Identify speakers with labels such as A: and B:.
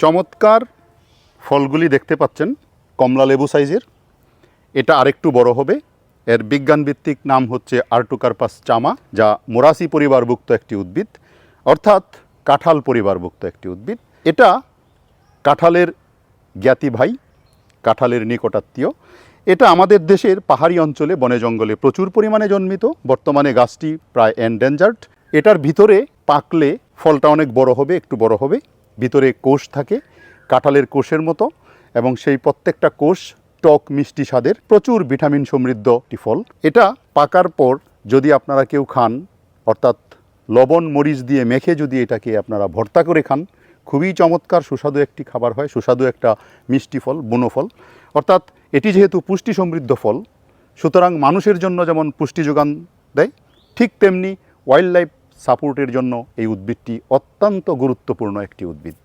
A: চমৎকার ফলগুলি দেখতে পাচ্ছেন, কমলা লেবু সাইজের। এটা আরেকটু বড় হবে। এর বিজ্ঞানভিত্তিক নাম হচ্ছে আর্টুকার্পাস চামা, যা মোরাসি পরিবারভুক্ত একটি উদ্ভিদ, অর্থাৎ কাঁঠাল পরিবারভুক্ত একটি উদ্ভিদ। এটা কাঁঠালের জ্ঞাতি ভাই, কাঁঠালের নিকটাত্মীয়। এটা আমাদের দেশের পাহাড়ি অঞ্চলে বনে জঙ্গলে প্রচুর পরিমাণে জন্মিত। বর্তমানে গাছটি প্রায় এন্ডেঞ্জার্ড এটার ভিতরে পাকলে ফলটা অনেক বড় হবে, একটু বড় হবে। ভিতরে কোষ থাকে, কাঁঠালের কোষের মতো, এবং সেই প্রত্যেকটা কোষ টক মিষ্টি স্বাদের, প্রচুর ভিটামিন সমৃদ্ধ একটি ফল এটা পাকার পর যদি আপনারা কেউ খান, অর্থাৎ লবণ মরিচ দিয়ে মেখে যদি এটাকে আপনারা ভর্তা করে খান, খুবই চমৎকার, সুস্বাদু একটি খাবার হয়, সুস্বাদু একটা মিষ্টি ফল, বুনো ফল। অর্থাৎ এটি যেহেতু পুষ্টি সমৃদ্ধ ফল, সুতরাং মানুষের জন্য যেমন পুষ্টি যোগান দেয়, ঠিক তেমনি ওয়াইল্ড লাইফ সাপোর্টের জন্য এই উদ্ভিদটি অত্যন্ত গুরুত্বপূর্ণ একটি উদ্ভিদ।